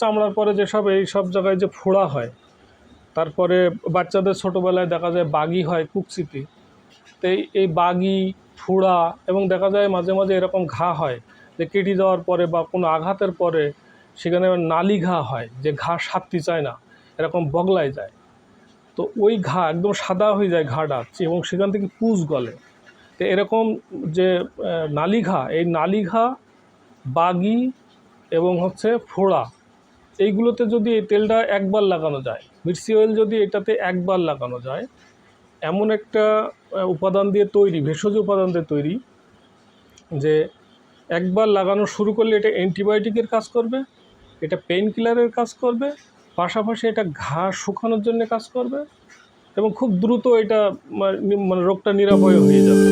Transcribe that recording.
চামড়ার পরে যেসব এই সব জায়গায় যে ফোড়া হয়, তারপরে বাচ্চাদের ছোটোবেলায় দেখা যায় বাগি হয় কুকচিতি তো এই বাগি, ফোড়া এবং দেখা যায় মাঝে মাঝে এরকম ঘা হয় যে কেটে যাওয়ার পরে বা কোনো আঘাতের পরে সেখানে নালি ঘা হয় যে ঘা সারতে চায় না, এরকম বগলায় যায়। তো ওই ঘা একদম সাদা হয়ে যায় ঘাটা এবং সেখান থেকে পুষ গলে। তো এরকম যে নালি ঘা, এই নালি ঘা, বাগি এবং হচ্ছে ফোড়া এইগুলোতে যদি এই তেলটা একবার লাগানো যায় মির্সি অয়েল যদি এটাতে একবার লাগানো যায়, এমন একটা উপাদান দিয়ে তৈরি, ভেষজ উপাদান দিয়ে তৈরি, যে একবার লাগানো শুরু করলে এটা অ্যান্টিবায়োটিকের কাজ করবে, এটা পেইন কিলারের কাজ করবে, পাশাপাশি এটা ঘা শুকানোর জন্য কাজ করবে এবং খুব দ্রুত এটা মানে রোগটা নিরাময় হয়ে যাবে।